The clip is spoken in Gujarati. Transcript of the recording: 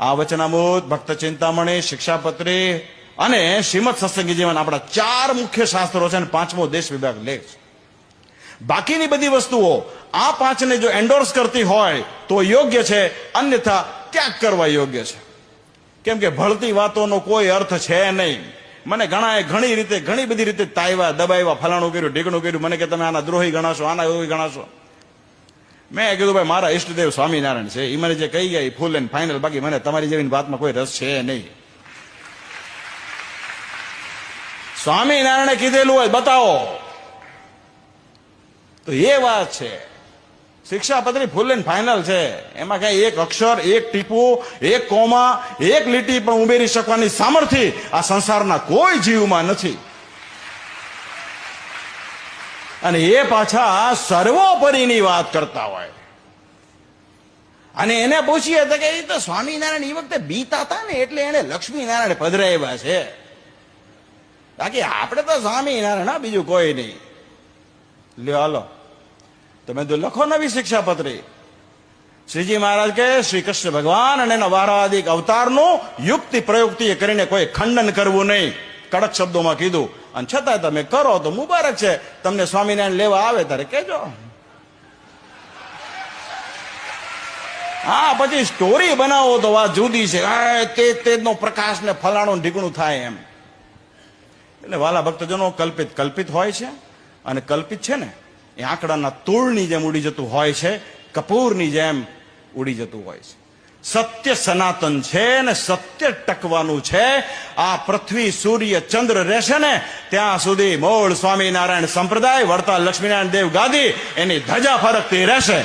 આ વચનામૃત, ભક્ત ચિંતામણી, શિક્ષાપત્રી અને શ્રીમદ સત્સંગી જીવન આપણા ચાર મુખ્ય શાસ્ત્રો છે અને પાંચમો દેશ વિભાગ લેખ બાકીની બધી વસ્તુઓ આ પાંચને જો એન્ડોર્સ કરતી હોય તો યોગ્ય છે, અન્યથા ત્યાગ કરવા યોગ્ય છે. કેમ કે ભળતી વાતોનો કોઈ અર્થ છે નહીં. મને ઘણા ઘણી રીતે, ઘણી બધી રીતે તાયવા દબાવ્યા ફલાણું કર્યું, ઢીકણું કર્યું, મને કે તમે આના દ્રોહી ગણાશો, આના દ્રોહી ગણાશો. મેં કીધું, ભાઈ, મારા ઈષ્ટદેવ સ્વામિનારાયણ છે. એ મને જે કહી ગયા એ ફૂલ એન્ડ ફાઇનલ બાકી મને તમારી જેવી વાતમાં કોઈ રસ છે નહીં. સ્વામિનારાયણે કીધેલું હોય, બતાવો. તો એ વાત છે. શિક્ષાપત્રી ફૂલ એન્ડ ફાઇનલ છે. એમાં કઈ એક અક્ષર, એક ટીપું, એક કોમા, એક લીટી પણ ઉમેરી શકવાની સામર્થ્ય આ સંસારના કોઈ જીવમાં નથી. અને એ પાછા સર્વોપરીની વાત કરતા હોય. અને એને પૂછીએ તો કે એ તો સ્વામિનારાયણ એ વખતે બીતા હતા ને, એટલે એને લક્ષ્મીનારાયણ પધરાવ્યા છે. બાકી આપણે તો સ્વામિનારાયણ, હા, બીજું કોઈ નહીં. લ્યો હાલો. તમે તો લખો નવી શિક્ષાપત્રી. શ્રીજી મહારાજ કે શ્રી કૃષ્ણ ભગવાન અને એના વારાધિક અવતારનું યુક્તિ પ્રયુક્તિ કરીને કોઈ ખંડન કરવું નહીં. કડક શબ્દોમાં કીધું. અને છતાંય તમે કરો તો મુબારક છે. તમને સ્વામિનારાયણ લેવા આવે ત્યારે કેજો હા, પછી સ્ટોરી બનાવો તો વાત જુદી છે. તે, તેનો પ્રકાશ ને ફલાણું ઢીકણું થાય એમ. એટલે વાલા ભક્તજનો, કલ્પિત કલ્પિત હોય છે. અને કલ્પિત છે ને, એ આંકડાના તૂળની જેમ ઉડી જતું હોય છે, કપૂરની જેમ ઉડી જતું હોય છે. સત્ય સનાતન છે ને સત્ય ટકવાનું છે. આ પૃથ્વી સૂર્ય ચંદ્ર રહેશે ને ત્યાં સુધી મૂળ સ્વામિનારાયણ સંપ્રદાય વળતા લક્ષ્મીનારાયણ દેવ ગાદી એની ધજા ફરકતી રહેશે.